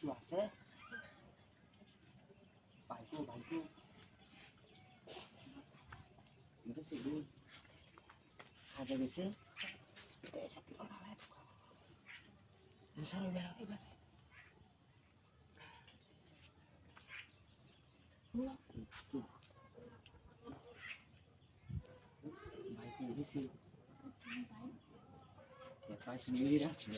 একটু আছে। ভাইকো ভাইকো গেছে গো কাজে গেছে ভাইকো গেছে পাঁচ মিনিট আছে।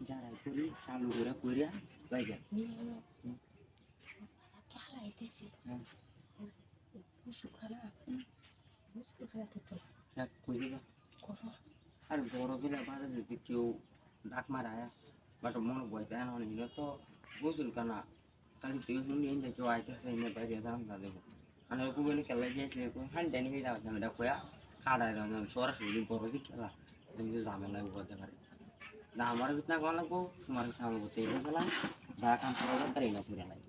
যারা করি চালু করে করিয়া লাগে হ্যাঁ আর বড় গেলে বাজে যদি কেউ ডাক মারায় বাট মনে ভয় দেয় না অনেক তো বুঝুন কেনা? কালি তুই শুনলি এই কেউ আইতে আসে, এনে বাইরে দাম না দেবো। আর ওকে বলে খেলা গিয়েছিল হান জানি হয়ে যাওয়া যাবে দেখো কাটায় সরাসরি বড় দিক খেলা। তুমি তো জানো না বলতে পারে। না আমার ভিতরে কোন লাগবো তোমার সামনে বলতে এই গেলাম যা কাম করা দরকার এই না পুরে লাগে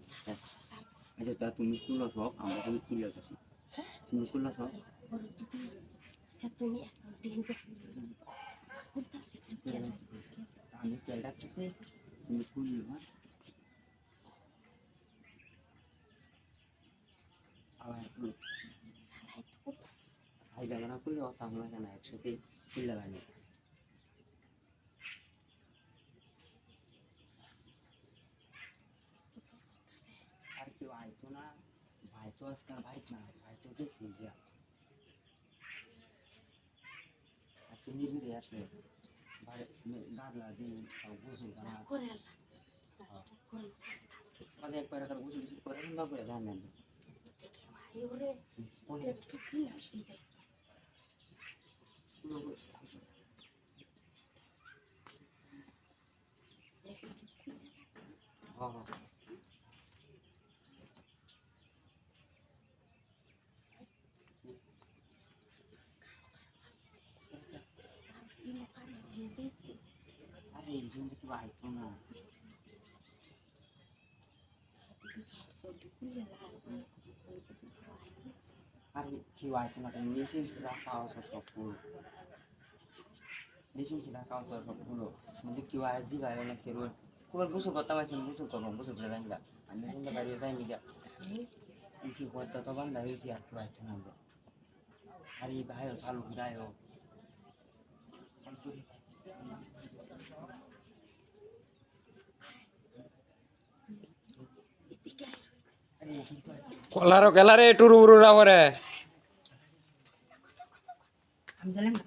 আচ্ছা তা তুমি খুললো সব আমরা তুমি খুলে গেছি তুমি খুললো সব আমি তেল ডাকতেছি তুমি খুললো আবার ভাই যাবে না খুললে অত আমরা কেন একসাথে খুললে লাগে तो इसका वाइट ना भाई तो कैसे गया आपको नहीं भी रहते भाई इसमें दादा दी और गुसल का ना कोरेला और एक पर अगर गुसल कोरेला ना कोरेला ध्यान में भाई ओरे ओरे कितनी अच्छी जाए लोग हाँ हाँ ভাই তো আজকাল ভাই না ভাই তো গেছে যা আজকে নিবিড়ে আসলে ভাই গাদলা দিন সব বুঝুন না মানে একবার একবার বুঝুন করে না করে জানেন হ্যাঁ হ্যাঁ আরে এই জন্য কেউ আইতো না আরে কেউ আইতো না কেন মেশিন ছিল রাখা আছে সবগুলো মেশিন ছিল রাখা আছে সবগুলো মধ্যে কেউ আয় জি গাড়ি না কেউ খুব গোসল করতে পারছি গোসল করব গোসল করে জানি আমি মেশিনটা বাড়ি যাই মিডিয়া উঠি করতে তো বান্ধা হয়েছি আর কেউ আইতো না আরে এই ভাইও চালু ঘুরায়ও কলারও কেলারে টুরু উরু না আমি জানি না।